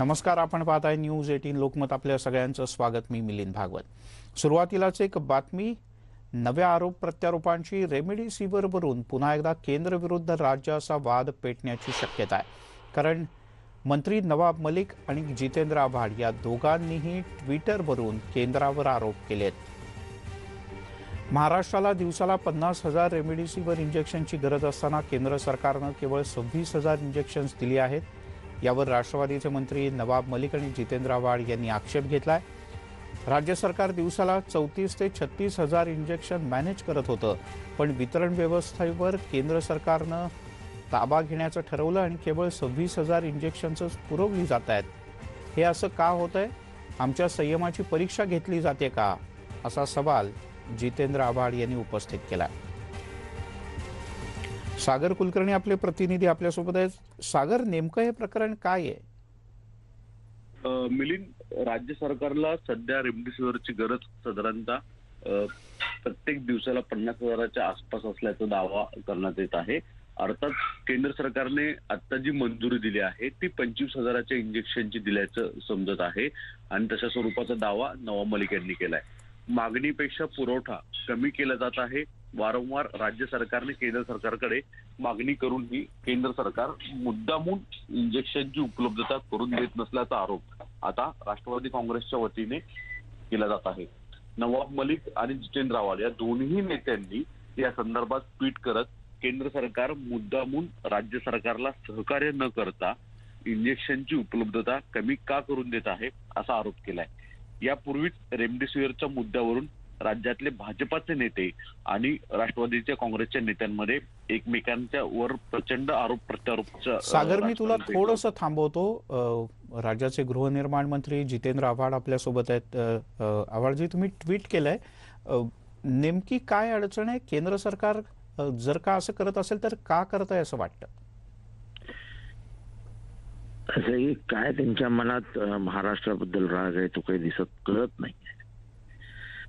नमस्कार आपण पाहत आहे न्यूज एटीन लोकमत. आपल्या सगळ्यांचं स्वागत. मी मिलिंद भागवत. सुरुवातीलाच एक बातमी. नव्या आरोप प्रत्यारोपांची रेमडेसिवीरवरून पुन्हा एकदा केंद्र विरुद्ध राज्य असा वाद पेटण्याची शक्यता आहे. कारण मंत्री नवाब मलिक आणि जितेंद्र आव्हाड या दोघांनीही ट्विटरवरून केंद्रावर आरोप केलेत. महाराष्ट्राला दिवसाला पन्नास हजार रेमडेसिवीर इंजेक्शनची गरज असताना केंद्र सरकारनं केवळ सव्वीस हजार इंजेक्शन्स दिली आहेत. यावर राष्ट्रवादीचे मंत्री नवाब मलिक आणि जितेंद्र आव्हाड यांनी आक्षेप घेतलाय. राज्य सरकार दिवसाला चौतीस ते छत्तीस हजार इंजेक्शन मॅनेज करत होतं पण वितरण व्यवस्थेवर केंद्र सरकारनं ताबा घेण्याचं ठरवलं आणि केवळ सव्वीस हजार इंजेक्शन्सच पुरवली जात आहेत. हे असं का होत आहे आमच्या संयमाची परीक्षा घेतली जाते का? असा सवाल जितेंद्र आव्हाड यांनी उपस्थित केला सागर कुलकर्णी आपले प्रतिनिधी आपल्यासोबत आहेत. सागर नेमकं हे प्रकरण काय आहे? मिलिंद राज्य सरकारला सध्या रेमडेसिवीरची गरज साधारणतः प्रत्येक दिवसाला पन्नास हजाराच्या आसपास असल्याचा दावा करण्यात येत आहे. अर्थात केंद्र सरकारने आता जी मंजुरी दिली आहे ती पंचवीस हजाराच्या इंजेक्शनची दिल्याचं समजत आहे. आणि तशा स्वरूपाचा दावा नवाब मलिक यांनी केलाय. मागणीपेक्षा पुरवठा कमी केला जात आहे. वारंवार राज्य सरकारने केंद्र सरकारकडे मागणी करूनही केंद्र सरकार मुद्दामून इंजेक्शनची उपलब्धता करून देत नसल्याचा आरोप आता राष्ट्रवादी काँग्रेसच्या वतीने केला जात आहे. नवाब मलिक आणि जितेंद्र आव्हाड या दोन्ही नेत्यांनी या संदर्भात ट्विट करत केंद्र सरकार मुद्दामून राज्य सरकारला सहकार्य न करता इंजेक्शनची उपलब्धता कमी का करून देत आहे असा आरोप केलाय. यापूर्वीच रेमडेसिवीरच्या मुद्द्यावरून राज्यातले भाजपाचे नेते आणि राष्ट्रवादीच्या काँग्रेसच्या नेत्यांमध्ये एकमेकांच्या वर प्रचंड आरोप प्रत्यारोप सागर मी तुला थोडंसं थांबवतो. राज्याचे गृहनिर्माण मंत्री जितेंद्र आव्हाड आपल्यासोबत आहेत. अ, अ, आव्हाडजी तुम्ही ट्विट केलंय. नेमकी काय अडचण आहे? केंद्र सरकार जर का असं करत असेल तर का करत आहे असं वाटतं? काय त्यांच्या मनात महाराष्ट्राबद्दल राग आहे तो काही दिसत कळत नाही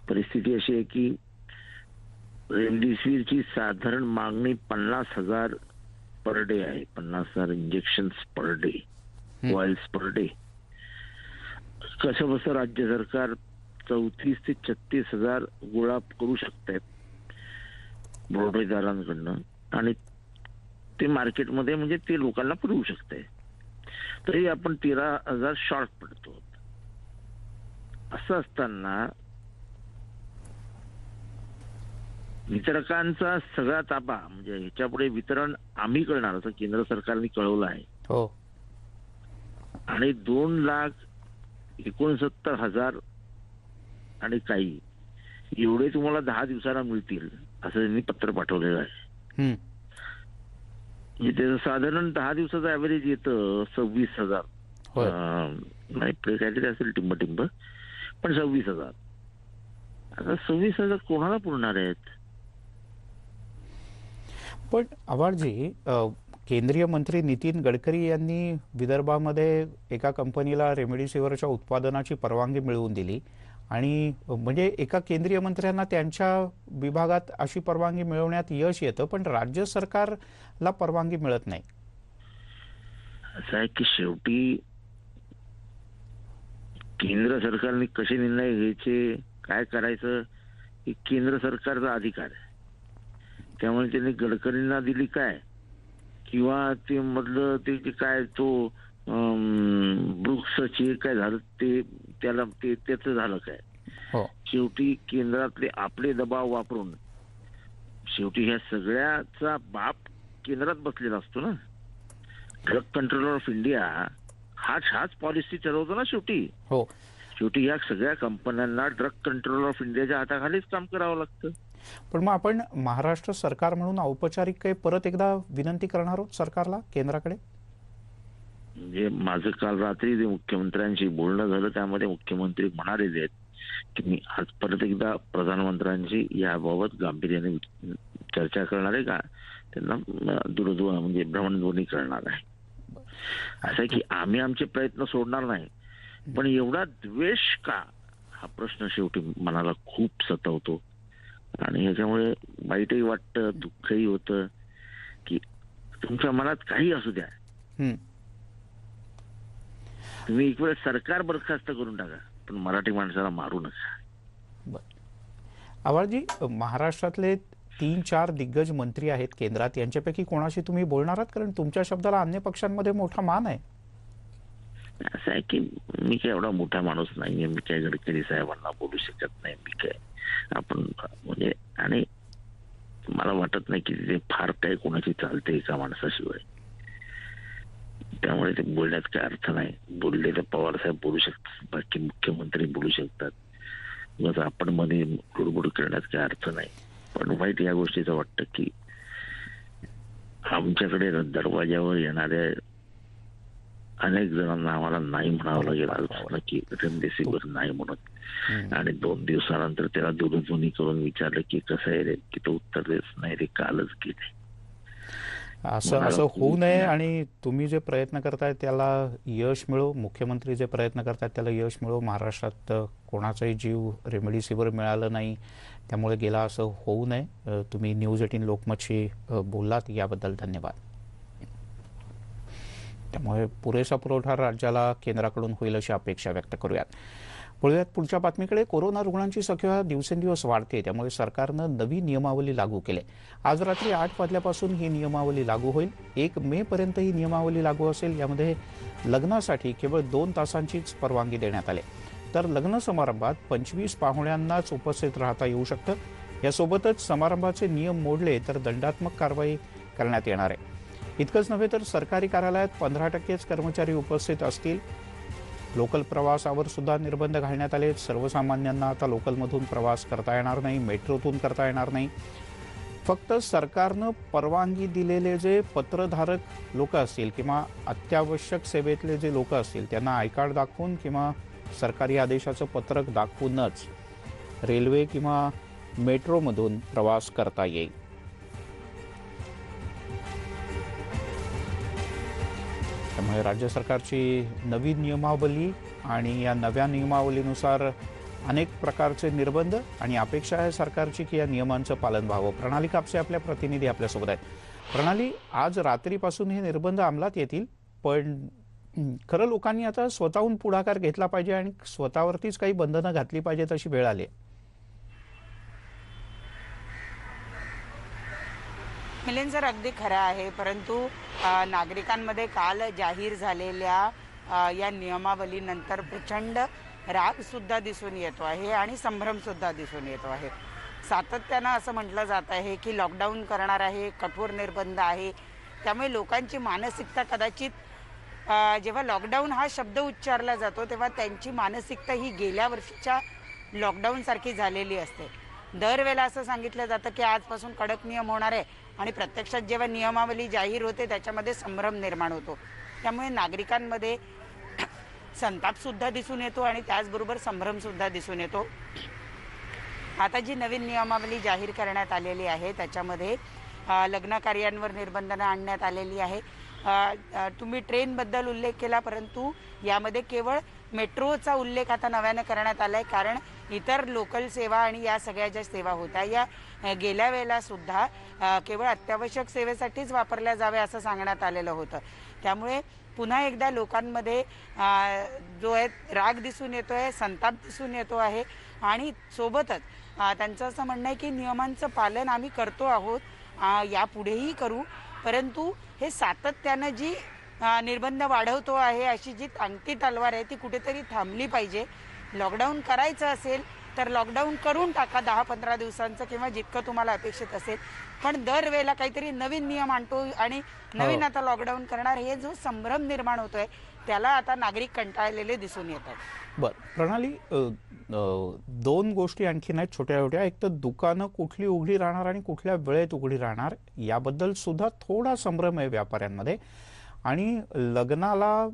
परिस्थिती अशी आहे की रेमडेसिवीरची साधारण मागणी पन्नास हजार पर डे आहे. पन्नास हजार injection per day. Oils per day कसं बसं राज्य सरकार चौतीस ते छत्तीस हजार गोळा करू शकतात पुरवठेदारांकडनं आणि ते मार्केटमध्ये म्हणजे ते लोकांना पुरवू शकते तरी आपण तेरा हजार शॉर्ट पडतो. असं असताना वितरकांचा सगळा ताबा म्हणजे ह्याच्यापुढे वितरण आम्ही करणार असं केंद्र सरकारने कळवलं आहे. हो. आणि दोन लाख एकोणसत्तर हजार आणि काही एवढे तुम्हाला दहा दिवसाला मिळतील असं त्यांनी पत्र पाठवलेलं आहे. म्हणजे त्याचं साधारण दहा दिवसाचं ऍव्हरेज येतं सव्वीस हजार. नाही काहीतरी असेल टिंब टिंब पण सव्वीस हजार. आता सव्वीस हजार कोणाला पुरणार आहेत? पण आव्हाडजी केंद्रीय मंत्री नितीन गडकरी यांनी विदर्भामध्ये एका कंपनीला रेमडेसिवीरच्या उत्पादनाची परवानगी मिळवून दिली. आणि म्हणजे एका केंद्रीय मंत्र्यांना त्यांच्या विभागात अशी परवानगी मिळवण्यात यश येतं पण राज्य सरकारला परवानगी मिळत नाही. असं आहे की शेवटी केंद्र सरकारने कसे निर्णय घ्यायचे काय करायचं हे केंद्र सरकारचा अधिकार आहे. त्यामुळे त्यांनी गडकरींना दिली काय? किंवा ते मधलं ते जे काय तो ब्रुक्सचे काय झालं ते त्याला ते त्याचं झालं काय? हो. शेवटी केंद्रातले आपले दबाव वापरून शेवटी ह्या सगळ्याचा बाप केंद्रात बसलेला असतो ना? ड्रग कंट्रोलर ऑफ इंडिया हाच हाच पॉलिसी ठरवतो ना शेवटी? हो. शेवटी या सगळ्या कंपन्यांना ड्रग कंट्रोलर ऑफ इंडियाच्या हाताखालीच काम करावं लागतं. पण मग आपण महाराष्ट्र सरकार म्हणून औपचारिक काही परत एकदा विनंती करणार आहोत सरकारला केंद्राकडे? म्हणजे माझं काल रात्री जे मुख्यमंत्र्यांशी बोलणं झालं त्यामध्ये मुख्यमंत्री म्हणालेले आहेत की मी आज परत एकदा प्रधानमंत्र्यांशी याबाबत गांभीर्याने चर्चा करणार आहे का? त्यांना दूरध्वनी म्हणजे भ्रमणध्वनी करणार आहे. असं आहे की आम्ही आमचे प्रयत्न सोडणार नाही पण एवढा द्वेष का? हा प्रश्न शेवटी मनाला खूप सतवतो. आणि ह्याच्यामुळे वाईटही वाटतं दुःखही होतं की तुमच्या मनात काही असू द्या. हम्म. तुम्ही एक वेळ सरकार बरखास्त करून टाका पण मराठी माणसाला मारू नका. आवाळजी महाराष्ट्रातले तीन चार दिग्गज मंत्री आहेत केंद्रात यांच्यापैकी कोणाशी तुम्ही बोलणार आहात? कारण तुमच्या शब्दाला अन्य पक्षांमध्ये मोठा मान आहे. असं आहे की मी काय एवढा मोठा माणूस नाहीये मी काय गडकरी साहेबांना बोलू शकत नाही मी काय आपण म्हणजे आणि मला वाटत नाही की तिथे फार काही कोणाची चालते एका माणसाशिवाय. त्यामुळे ते बोलण्यात काय अर्थ नाही. बोलले तर पवार साहेब बोलू शकतात बाकी मुख्यमंत्री बोलू शकतात. आपण मध्ये गुडबुड करण्यात काय अर्थ नाही. पण वाईट या गोष्टीचं वाटतं की आमच्याकडे दरवाज्यावर येणाऱ्या अनेक जणांना आम्हाला नाही म्हणावं लागेल. आज की रेमडेसिवीर नाही म्हणत आणि दोन दिवसानंतर त्याला दुरुपणी करून विचारलं की कसं आहे रे? की तो उत्तर देत नाही रे कालच गेले. असं असं होऊ नये आणि तुम्ही जे प्रयत्न करताय त्याला यश मिळो. मुख्यमंत्री जे प्रयत्न करतायत त्याला यश मिळो. महाराष्ट्रात कोणाचाही जीव रेमडेसिवीर मिळालं नाही. त्यामुळे गेला असं होऊ नये. तुम्ही न्यूज एटीन लोकमतशी बोललात. याबद्दल धन्यवाद. त्यामुळे पुरेसा पुरवठा राज्याला केंद्राकडून होईल अशी अपेक्षा व्यक्त करूयात. बोलूयात पुढच्या बातमीकडे. कोरोना रुग्णांची संख्या दिवसेंदिवस वाढते त्यामुळे सरकारनं नवी नियमावली लागू केली. आज रात्री आठ वाजल्यापासून ही नियमावली लागू होईल. एक मे पर्यंत ही नियमावली लागू असेल यामध्ये लग्नासाठी केवळ दोन तासांचीच परवानगी देण्यात आली. तर लग्न समारंभात पंचवीस पाहुण्यांनाच उपस्थित राहता येऊ शकतं. यासोबतच समारंभाचे नियम मोडले तर दंडात्मक कारवाई करण्यात येणार आहे. इतकंच नव्हे तर सरकारी कार्यालयात पंधरा टक्केच कर्मचारी उपस्थित असतील. लोकल प्रवासावर सुद्धा निर्बंध घालण्यात आले सर्वसामान्यांना आता लोकलमधून प्रवास करता येणार नाही मेट्रोतून करता येणार नाही. फक्त सरकारनं परवानगी दिलेले जे पत्रधारक लोक असतील किंवा अत्यावश्यक सेवेतले जे लोक असतील त्यांना आय कार्ड दाखवून किंवा सरकारी आदेशाचं पत्रक दाखवूनच रेल्वे किंवा मेट्रोमधून प्रवास करता येईल. त्यामुळे राज्य सरकारची नवी नियमावली आणि या नव्या नियमावलीनुसार अनेक प्रकारचे निर्बंध आणि अपेक्षा आहे सरकारची की या नियमांचं पालन व्हावं प्रणाली कापसे आपल्या प्रतिनिधी आपल्यासोबत आहेत प्रणाली आज रात्रीपासून हे निर्बंध अंमलात येतील पण खरं लोकांनी आता स्वतःहून पुढाकार घेतला पाहिजे आणि स्वतःवरतीच काही बंधनं घातली पाहिजेत अशी वेळ आली आहे. मिलिंद सर अगदी खरं आहे परंतु नागरिकांमध्ये काल जाहीर झालेल्या या नियमावलीनंतर प्रचंड रागसुद्धा दिसून येतो आहे आणि संभ्रमसुद्धा दिसून येतो आहे. सातत्यानं असं म्हटलं जात आहे की लॉकडाऊन करणार आहे कठोर निर्बंध आहे. त्यामुळे लोकांची मानसिकता कदाचित जेव्हा लॉकडाऊन हा शब्द उच्चारला जातो तेव्हा त्यांची मानसिकता ही गेल्या वर्षीच्या लॉकडाऊनसारखी झालेली असते. दरवेळेला असं सांगितलं जातं की आजपासून कडक नियम होणार आहे. आणि प्रत्यक्षात जेव्हा नियमावली जाहीर होते त्याच्यामध्ये संभ्रम निर्माण होतो. त्यामुळे नागरिकांमध्ये संतापसुद्धा दिसून येतो आणि त्याचबरोबर संभ्रमसुद्धा दिसून येतो. आता जी नवीन नियमावली जाहीर करण्यात आलेली आहे त्याच्यामध्ये लग्न कार्यांवर निर्बंधनं आणण्यात आलेली आहे. तुम्ही ट्रेनबद्दल उल्लेख केला परंतु यामध्ये केवळ मेट्रोचा उल्लेख आता नव्यानं करण्यात आला आहे कारण इतर लोकल सेवा आणि या सगळ्या ज्या सेवा होत्या या गेल्या वेळेला सुद्धा केवळ अत्यावश्यक सेवेसाठीच वापरल्या जाव्या असं सांगण्यात आलेलं होतं. त्यामुळे पुन्हा एकदा लोकांमध्ये जो आहे राग दिसून येतो आहे संताप दिसून येतो आहे. आणि सोबतच त्यांचं असं म्हणणं आहे की नियमांचं पालन आम्ही करतो आहोत यापुढेही करू. परंतु हे सातत्यानं जी निर्बंध वाढवतो आहे अशी जी टांगती तलवार आहे ती कुठेतरी थांबली पाहिजे. लॉकडाऊन करायचं असेल तर लॉकडाऊन करून टाका दहा पंधरा दिवसांचं किंवा जितकं तुम्हाला अपेक्षित असेल. पण दरवेळेला काहीतरी नवीन नियम आणतो आणि नवीन आता लॉकडाऊन करणार हे जो संभ्रम निर्माण होतोय त्याला आता नागरिक कंटाळलेले दिसून येत आहेत. बर. प्रणाली दोन गोष्टी आणखीन आहेत छोट्या छोट्या. एक तर दुकानं कुठली उघडी राहणार आणि कुठल्या वेळेत उघडी राहणार याबद्दल सुद्धा थोडा संभ्रम आहे व्यापाऱ्यांमध्ये. आणि लग्नाला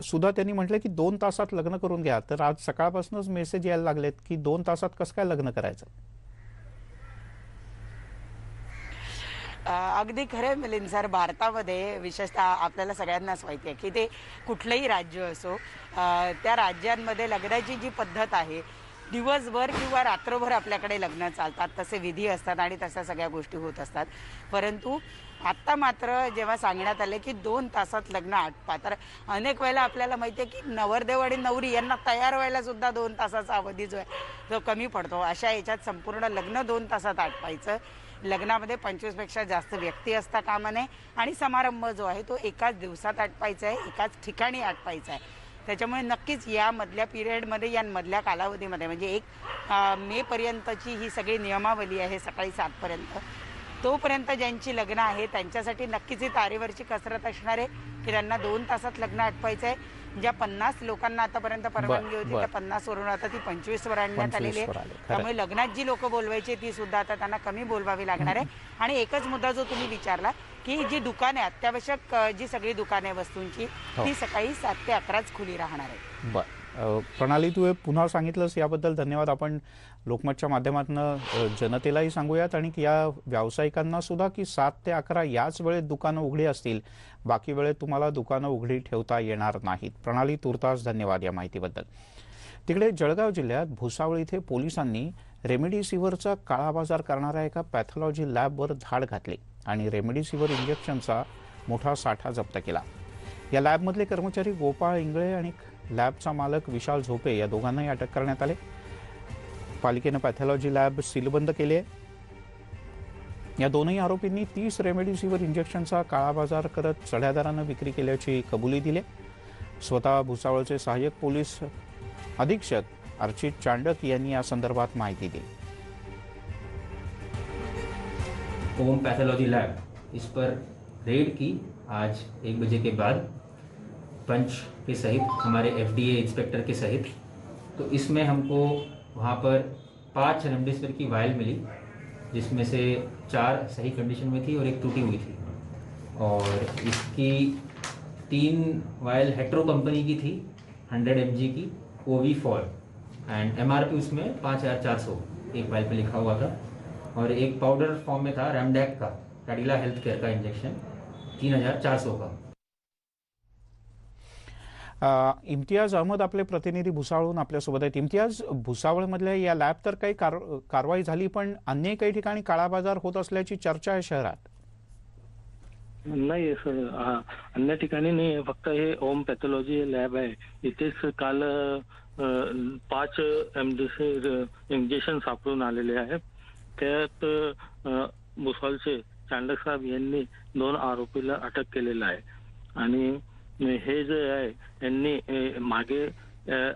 सुद्धा त्यांनी म्हटलं की दोन तासात लग्न करून घ्या. तर आज सकाळपासूनच मेसेज यायला लागलेत की दोन तासात कसं काय लग्न करायचं? अगदी खरं मिलिंद सर भारतामध्ये विशेषतः आपल्याला सगळ्यांनाच माहिती आहे की ते कुठलंही राज्य असो त्या राज्यांमध्ये लग्नाची जी पद्धत आहे दिवसभर किंवा रात्रभर आपल्याकडे लग्न चालतात तसे विधी असतात आणि तशा सगळ्या गोष्टी होत असतात. परंतु आत्ता मात्र जेव्हा सांगण्यात आले की दोन तासात लग्न आटपा तर अनेक वेळेला आपल्याला माहिती आहे की नवरदेव आणि नवरी यांना तयार व्हायला सुद्धा दोन तासाचा अवधी जो आहे तो कमी पडतो. अशा याच्यात संपूर्ण लग्न दोन तासात आटपायचं. लग्नामध्ये पंचवीसपेक्षा जास्त व्यक्ती असता कामा नये. आणि समारंभ जो आहे तो एकाच दिवसात आटपायचा आहे एकाच ठिकाणी आटपायचा आहे. त्याच्यामुळे नक्कीच यामधल्या पिरियडमध्ये या कालावधीमध्ये म्हणजे एक मेपर्यंतची ही सगळी नियमावली आहे सकाळी सातपर्यंत. तोपर्यंत ज्यांची लग्न आहे त्यांच्यासाठी नक्कीच ही तारेवरची कसरत असणार आहे की त्यांना दोन तासात लग्न आटवायचं आहे ज्या पन्नास लोकांना आतापर्यंत परवानगी होती. त्या पन्नास वरून आता ती पंचवीस वर आणण्यात आलेली 25 वर आहे. त्यामुळे लग्नात जी लोक बोलवायची ती सुद्धा आता त्यांना कमी बोलवावी लागणार आहे आणि एकच मुद्दा जो तुम्ही विचारला की जी दुकाने अत्यावश्यक जी सगळी दुकाने आहे वस्तूंची हो. ती सकाळी सात ते अकराच खुली राहणार आहे प्रणाली तू पुन्हा सांगितलंस याबद्दल धन्यवाद आपण लोकमतच्या माध्यमातून जनतेलाही सांगूयात आणि या व्यावसायिकांना सुद्धा की सात ते अकरा याच वेळेत दुकानं उघडी असतील. बाकी वेळेत तुम्हाला दुकानं उघडी ठेवता येणार नाहीत. प्रणाली तुर्तास धन्यवाद या माहितीबद्दल. तिकडे जळगाव जिल्ह्यात भुसावळ इथे पोलिसांनी रेमडिसिव्हरचा काळा बाजार करणाऱ्या एका पॅथॉलॉजी लॅबवर धाड घातली आणि रेमडिसिव्हर इंजेक्शनचा मोठा साठा जप्त केला. या लॅबमधले कर्मचारी गोपाळ इंगळे आणि लॅबचा मालक विशाल झोपे या दोघांनाही अटक करण्यात आले. पालिकेनं पॅथॉलॉजी लॅब सीलबंद केली आहे. या दोनही आरोपींनी तीस रेमडेसिव्हिर इंजेक्शनचा काळा बाज़ार करत चढ्या दरानं विक्री केल्याची कबुली दिली स्वतः भुसावळचे सहाय्यक पोलीस अधीक्षक अर्चित चांडक यांनी या संदर्भात माहिती दिली. ओम पैथोलॉजी लैब, इस पर रेड की आज एक बजे के बाद पंच के सहित, हमारे एफडीए इंस्पेक्टर के सहित तो इसमें हमको वहाँ पर पाँच रेमडेसिविर की वायल मिली, जिसमें से चार सही कंडीशन में थी और एक टूटी हुई थी। और इसकी तीन वायल हेट्रो कंपनी की थी 100 एम की O V four and MRP उसमें पाँच हज़ार चार सौ, एक वायल पे लिखा हुआ था। और एक पाउडर फॉर्म में था रैमडेक का कैडिला हेल्थ केयर का इंजेक्शन तीन हज़ार चार सौ का। इम्तियाज अहमद आपले प्रतिनिधी भुसावळून आपल्यासोबत आहेत. इम्तियाज भुसावळमधल्या या लॅब तर काही कार कारवाई झाली पण अन्य काही ठिकाणी काळा बाजार होत असल्याची चर्चा आहे शहरात? नाही सर अन्य ठिकाणी नाही फक्त हे ओम पॅथॉलॉजी लॅब आहे. इथेच काल पाच एमडीसी इंजेक्शन सापडून आलेले आहे त्यात भुसावळचे चांडक साहेब यांनी दोन आरोपीला अटक केलेलं आहे. आणि हे जे आहे यांनी मागे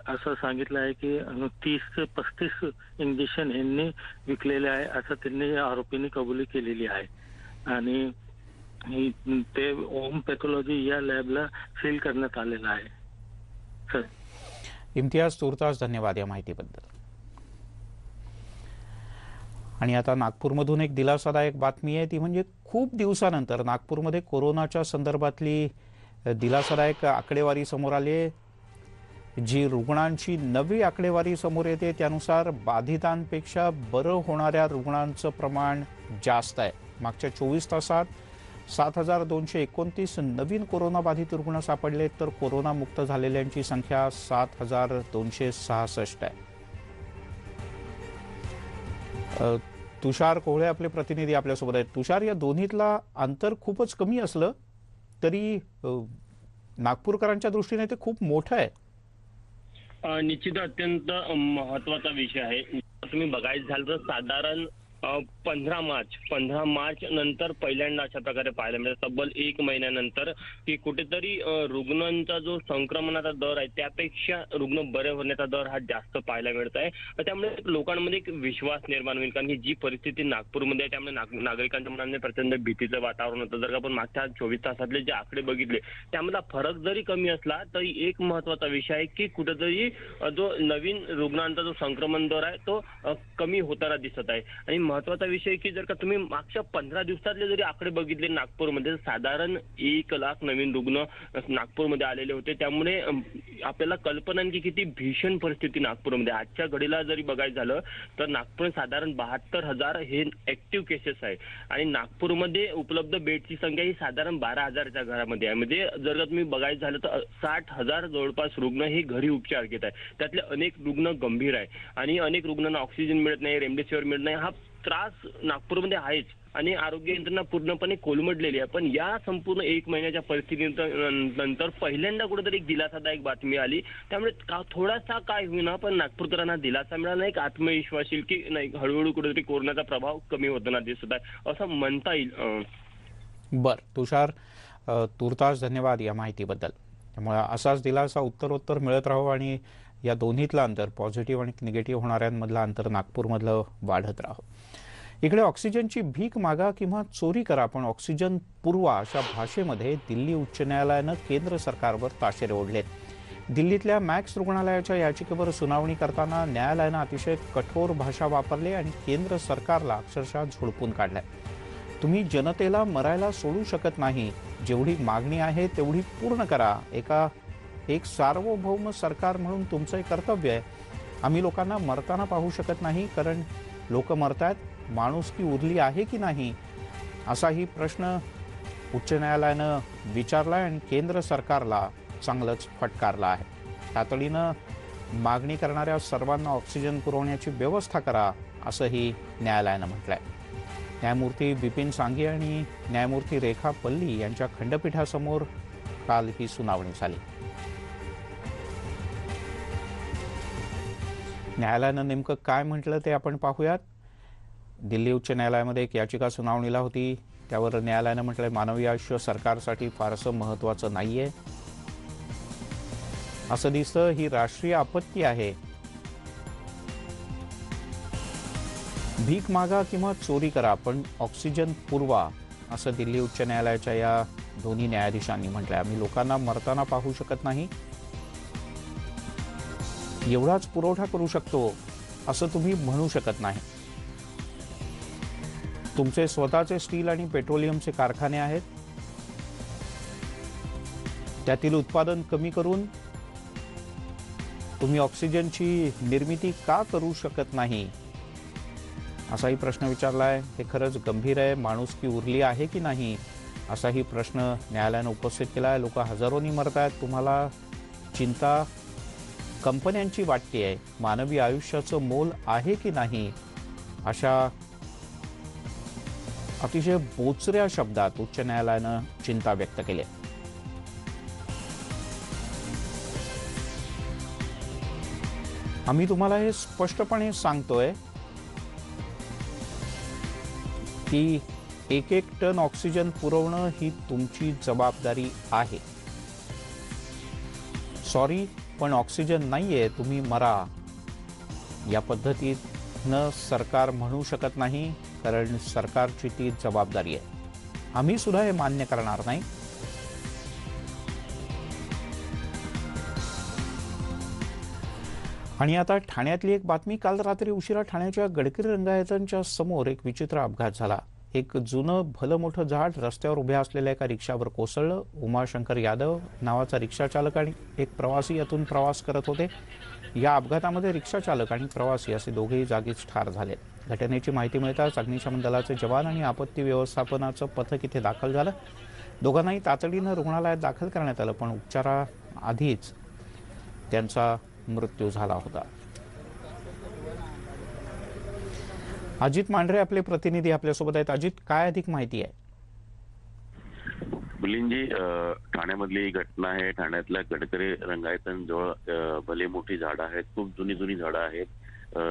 असं सांगितलं आहे की तीस ते पस्तीस इंजेक्शन यांनी विकलेले आहे असं त्यांनी आरोपींनी कबुली केलेली आहे. आणि ते ओम पॅथॉलॉजी या लॅबला सील करण्यात आलेलं आहे. सर. इम्तियाज तुर्तास धन्यवाद या माहितीबद्दल. आणि आता नागपूरमधून एक दिलासादायक बातमी आहे ती म्हणजे खूप दिवसानंतर नागपूरमध्ये कोरोनाच्या संदर्भातली दिलासादायक आकडेवारी समोर आली आहे. जी रुग्णांची नवी आकडेवारी समोर येते त्यानुसार बाधितांपेक्षा बरं होणाऱ्या रुग्णांचं प्रमाण जास्त आहे. मागच्या चोवीस तासात सात हजार दोनशे एकोणतीस नवीन कोरोनाबाधित रुग्ण सापडले तर कोरोनामुक्त झालेल्यांची संख्या सात हजार दोनशे सहासष्ट आहे. तुषार कोहळे आपले प्रतिनिधी आपल्यासोबत आहेत. तुषार या दोन्हीतला अंतर खूपच कमी असलं तरी नागपूरकरांच्या दृष्टीने ते खूप मोठं आहे. निश्चित अत्यंत महत्त्वाचा विषय आहे. तुम्ही बघायचं झालं तर साधारण पंधरा मार्च. पंधरा मार्च नंतर पहिल्यांदा अशा प्रकारे पाहायला मिळतं. तब्बल एक महिन्यानंतर की कुठेतरी रुग्णांचा जो संक्रमणाचा दर आहे त्यापेक्षा रुग्ण बरे होण्याचा दर हा जास्त पाहायला मिळत आहे त्यामुळे लोकांमध्ये एक विश्वास निर्माण होईल. कारण की जी परिस्थिती नागपूरमध्ये आहे त्यामुळे नाग- नागरिकांच्या मनामध्ये प्रचंड भीतीचं वातावरण होतं. जर का आपण मागच्या चोवीस तासातले जे आकडे बघितले त्यामधला फरक जरी कमी असला तरी एक महत्त्वाचा विषय आहे की कुठेतरी जो नवीन रुग्णांचा जो संक्रमण दर आहे तो कमी होताना दिसत आहे. आणि महत्त्वाचा विषय की जर का तुम्ही मागच्या पंधरा दिवसातले जरी आकडे बघितले नागपूरमध्ये साधारण एक लाख नवीन रुग्ण नागपूरमध्ये आलेले होते. त्यामुळे आपल्याला कल्पना की किती भीषण परिस्थिती नागपूरमध्ये आजच्या घडीला जरी बघायचं झालं तर नागपूर साधारण बहात्तर हजार हे ऍक्टिव्ह केसेस आहे. आणि नागपूरमध्ये उपलब्ध बेडची संख्या ही साधारण बारा हजारच्या घरामध्ये आहे. म्हणजे जर का तुम्ही बघायचं झालं तर साठ हजार जवळपास रुग्ण हे घरी उपचार घेत आहे त्यातले अनेक रुग्ण गंभीर आहे आणि अनेक रुग्णांना ऑक्सिजन मिळत नाही रेमडेसिवीर मिळत नाही. हा त्रास नागपूरमध्ये आहेच आणि आरोग्य यंत्रणा पूर्णपणे कोलमडलेली आहे. पण या संपूर्ण एक महिन्याच्या परिस्थितीनंतर नंतर पहिल्यांदा कुठेतरी एक दिलासादायक बातमी आली. त्यामुळे का थोडासा काय होईना पण नागपूरकरांना दिलासा मिळाला. एक आत्मविश्वास येईल की नाही हळूहळू कुठेतरी कोरोनाचा प्रभाव कमी होताना दिसत आहे असं म्हणता येईल. अं, बर तुषार तुर्तास धन्यवाद या माहितीबद्दल. त्यामुळे असाच दिलासा उत्तरोत्तर मिळत राहू आणि या दोन्हीतलं अंतर पॉझिटिव्ह आणि निगेटिव्ह होणाऱ्यांमधलं अंतर नागपूरमधलं वाढत राहावं इकडे ऑक्सिजनची भीक मागा किंवा चोरी करा पण ऑक्सिजन पुरवा अशा भाषेमध्ये दिल्ली उच्च न्यायालयानं केंद्र सरकारवर ताशेरे ओढलेत. दिल्लीतल्या मॅक्स रुग्णालयाच्या याचिकेवर सुनावणी करताना न्यायालयानं अतिशय कठोर भाषा वापरली आणि केंद्र सरकारला अक्षरशः झोडपून काढलंय. तुम्ही जनतेला मरायला सोडू शकत नाही. जेवढी मागणी आहे तेवढी पूर्ण करा. एका एक सार्वभौम सरकार म्हणून तुमचं हे कर्तव्य आहे. आम्ही लोकांना मरताना पाहू शकत नाही कारण लोक मरतायत माणूस की उरली आहे की नाही असाही प्रश्न उच्च न्यायालयानं विचारला आणि केंद्र सरकारला चांगलंच फटकारला आहे. तातडीनं मागणी करणाऱ्या सर्वांना ऑक्सिजन पुरवण्याची व्यवस्था करा असंही न्यायालयानं म्हटलंय. न्यायमूर्ती बिपिन सांगे आणि न्यायमूर्ती रेखा पल्ली यांच्या खंडपीठासमोर काल ही सुनावणी झाली. न्यायालयानं नेमकं काय म्हटलं ते आपण पाहूयात. दिल्ली उच्च न्यायालयामध्ये एक याचिका सुनावणीला होती. त्यावर न्यायालयानं म्हटलंय मानवी आयुष्य सरकारसाठी फारसं महत्वाचं नाहीये. असं दिसतं ही राष्ट्रीय आपत्ती आहे. भीक मागा किंवा चोरी करा पण ऑक्सिजन पुरवा असं दिल्ली उच्च न्यायालयाच्या या दोन्ही न्यायाधीशांनी म्हटलंय. आम्ही लोकांना मरताना पाहू शकत नाही. एवढाच पुरवठा करू शकतो असं तुम्ही म्हणू शकत नाही. तुमचे स्वतःचे स्टील आणि पेट्रोलियमचे कारखाने आहेत. त्यातील उत्पादन कमी करून तुम्ही ऑक्सिजनची निर्मिती का करू शकत नाही? असाही प्रश्न विचारलाय. हे खरंच गंभीर आहे. माणूस की उरली आहे की नाही? असाही प्रश्न न्यायालयानं उपस्थित केला आहे लोक हजारोनी मरत आहेत तुम्हाला चिंता कंपन्यांची वाटते आहे. मानवी आयुष्याचं मोल आहे की नाही? अशा अतिशय बोचऱ्या शब्दात उच्च न्यायालयानं चिंता व्यक्त केली आहे. आम्ही तुम्हाला हे स्पष्टपणे सांगतोय की एक एक टन ऑक्सिजन पुरवणं ही तुमची जबाबदारी आहे. सॉरी पण ऑक्सिजन नाही आहे तुम्ही मरा. या पद्धतीनं सरकार म्हणू शकत नाही कारण सरकारची ती जबाबदारी आहे. आम्ही सुद्धा हे मान्य करणार नाही. आणि आता ठाण्यातली एक बातमी काल रात्री उशिरा ठाण्याच्या गडकरी रंगायतांच्या समोर एक विचित्र अपघात झाला. एक जुनं भलं मोठं झाड रस्त्यावर उभ्या असलेल्या एका रिक्षावर कोसळलं. उमाशंकर यादव नावाचा रिक्षा चालक आणि एक प्रवासी यातून प्रवास करत होते. या अपघातामध्ये रिक्षा चालक आणि प्रवासी असे दोघेही जागीच ठार झाले. घटनेची माहिती मिळताच अग्निशमन दलाचे जवान आणि आपत्ती व्यवस्थापनाचं पथक इथे दाखल झालं. दोघांनाही तातडीनं रुग्णालयात दाखल करण्यात आलं पण उपचाराआधीच त्यांचा मृत्यू झाला होता. अजित मांढरे आपले प्रतिनिधी आपल्यासोबत आहेत. अजित काय अधिक माहिती आहे? मुलींजी ठाण्यामधली ही घटना आहे. ठाण्यातल्या गडकरी रंगायतन जवळ भले मोठी झाडं आहेत. खूप जुनी जुनी झाडं आहेत.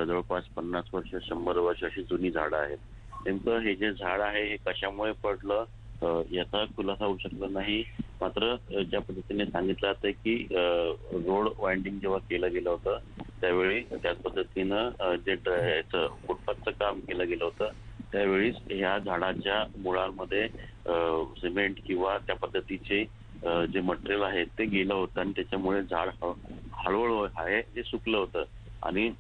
जवळपास पन्नास वर्ष शंभर वर्ष अशी जुनी झाडं आहेत. नेमकं हे जे झाड आहे हे कशामुळे पडलं? याचा खुलासा होऊ शकला नाही. मात्र ज्या पद्धतीने सांगितलं जातं की रोड वाइंडिंग जेव्हा केलं गेलं होतं त्यावेळी त्याच पद्धतीनं जे याचं फुटपाथचं काम केलं गेलं होतं त्यावेळी ह्या झाडाच्या मुळांमध्ये सिमेंट किंवा त्या पद्धतीचे जे मटेरियल आहे ते गेलं होतं आणि त्याच्यामुळे झाड हळूहळू आहे हे सुकलं होतं. आणि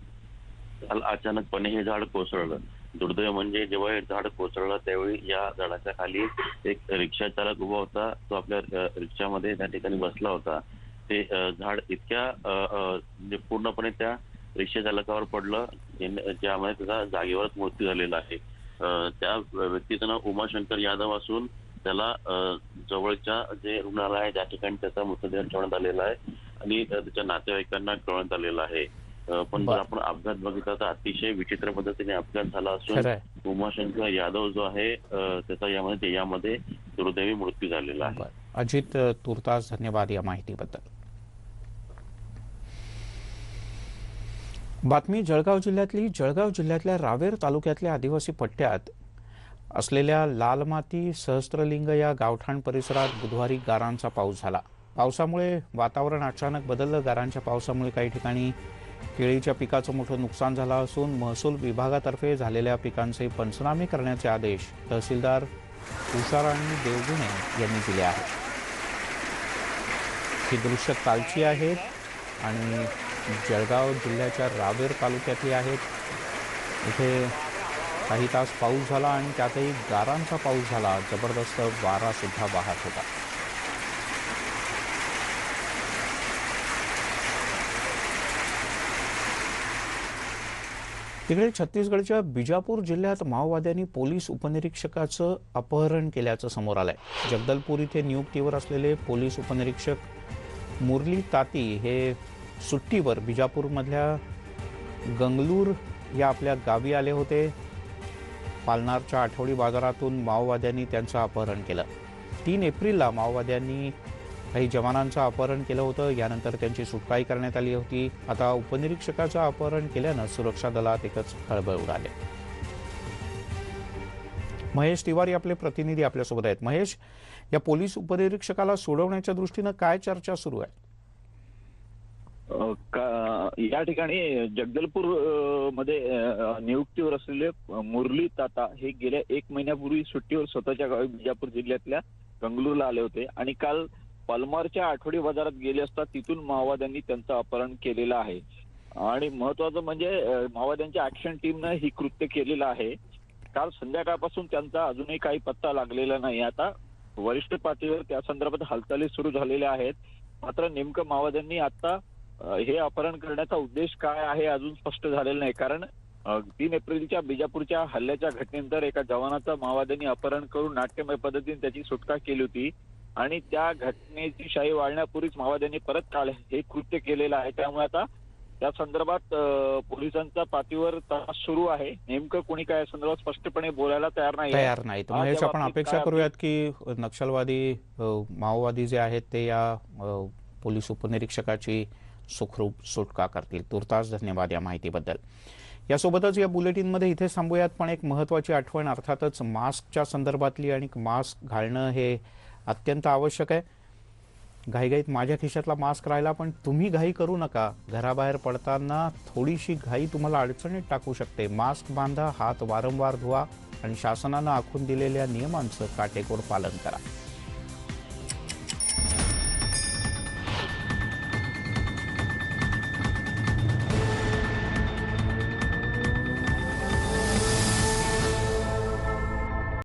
अचानकपणे हे झाड कोसळलं. दुर्दैव म्हणजे जेव्हा हे झाड कोसळलं त्यावेळी या झाडाच्या खाली एक रिक्षा चालक उभा होता. तो आपल्या रिक्षामध्ये त्या ठिकाणी बसला होता. ते झाड इतक्या म्हणजे पूर्णपणे त्या रिक्षा चालकावर पडलं. ज्यामुळे त्याचा जागेवरच मृत्यू झालेला आहे. त्या व्यक्तीचं नाव उमाशंकर यादव असून त्याला जवळच्या जे रुग्णालय आहे त्या ठिकाणी त्याचा मृतदेह ठेवण्यात आलेला आहे आणि त्याच्या नातेवाईकांना कळवण्यात आलेलं आहे. पण जर. आपण अपघात बघितला तर अतिशय विचित्र पद्धतीने अपघात झाला असून उमाशंकर यादव जो आहे त्याचा यामध्ये यामध्ये दुर्दैवी मृत्यू झालेला आहे. अजित तुर्तास धन्यवाद या माहितीबद्दल. बातमी जळगाव जिल्ह्यातली जळगाव जिल्ह्यातल्या रावेर तालुक्यातल्या आदिवासी पट्ट्यात असलेल्या लालमाती सहस्त्रलिंग या गावठाण परिसरात बुधवारी गारांचा पाऊस झाला. पावसामुळे वातावरण अचानक बदललं. गारांच्या पावसामुळे काही ठिकाणी केळीच्या पिकाचं मोठं नुकसान झालं असून महसूल विभागातर्फे झालेल्या पिकांचे पंचनामे करण्याचे आदेश तहसीलदार तुषाराणी देवगुणे यांनी दिले आहेत. ही दृश्य कालची आहेत आणि जळगाव जिल्ह्याच्या रावेर तालुक्यातली आहेत. इथे काही तास पाऊस झाला आणि त्यातही गारांचा पाऊस झाला. जबरदस्त वारासुद्धा वाहत होता. तिकडे छत्तीसगडच्या बिजापूर जिल्ह्यात माओवाद्यांनी पोलीस उपनिरीक्षकाचं अपहरण केल्याचं समोर आलंय. जगदलपूर इथे नियुक्तीवर असलेले पोलीस उपनिरीक्षक मुरली ताती हे सुट्टीवर बिजापूरमधल्या गंगलूर या आपल्या गावी आले होते. पालनारच्या आठवडी बाजारातून माओवाद्यांनी त्यांचं अपहरण केलं. तीन एप्रिलला माओवाद्यांनी काही जवानांचं अपहरण केलं होतं. यानंतर त्यांची सुटकाही करण्यात आली होती. आता उपनिरीक्षकाचं अपहरण केल्यानं सुरक्षा दलात एकच खळबळ उडाले. महेश तिवारी आपले प्रतिनिधी आपल्यासोबत आहेत. महेश या पोलीस उपनिरीक्षकाला सोडवण्याच्या दृष्टीनं काय चर्चा सुरू आहे? या ठिकाणी जगदलपूरमध्ये नियुक्तीवर असलेले मुरली ताता हे गेल्या एक महिन्यापूर्वी सुट्टीवर स्वतःच्या गावी बिजापूर जिल्ह्यातल्या कंगलूरला आले होते. आणि काल पलमारच्या आठवडी बाजारात गेले असता तिथून माओवाद्यांनी त्यांचं अपहरण केलेलं आहे. आणि महत्वाचं म्हणजे माओवाद्यांच्या ऍक्शन टीमनं ही कृत्य केलेलं आहे. काल संध्याकाळपासून त्यांचा अजूनही काही पत्ता लागलेला नाही. आता वरिष्ठ पातळीवर त्या संदर्भात हालचाली सुरू झालेल्या आहेत. मात्र नेमकं माओवाद्यांनी आता हे अपहरण करण्याचा उद्देश काय आहे अजून स्पष्ट झालेलं नाही. कारण तीन एप्रिलच्या बिजापूरच्या हल्ल्याच्या घटनेनंतर एका जवानाचं माओवाद्यांनी अपहरण करून नाट्यमय पद्धतीने त्याची सुटका केली होती. आणि त्या घटनेची शाही वाळण्यापूर्वीच माओवाद्यांनी परत काल हे कृत्य केलेलं आहे. त्यामुळे आता त्या संदर्भात पोलिसांचा पातळीवर तपास सुरू आहे. नेमकं कोणी काय या संदर्भात स्पष्टपणे बोलायला तयार नाही तयार नाही. तर आपण अपेक्षा करूयात की नक्षलवादी माओवादी जे आहेत ते या पोलीस उपनिरीक्षकाची सुखरूप सुटका करतील. तुर्तास धन्यवाद या माहितीबद्दल. यासोबतच या बुलेटिनमध्ये इथे थांबूयात पण एक महत्त्वाची आठवण अर्थातच मास्कच्या संदर्भातली आणि मास्क घालणं हे अत्यंत आवश्यक आहे. घाईघाईत माझ्या खिशातला मास्क राहिला पण तुम्ही घाई करू नका. घराबाहेर पडताना थोडीशी घाई तुम्हाला अडचणीत टाकू शकते. मास्क बांधा हात वारंवार धुवा आणि शासनानं आखून दिलेल्या नियमांचं काटेकोर पालन करा.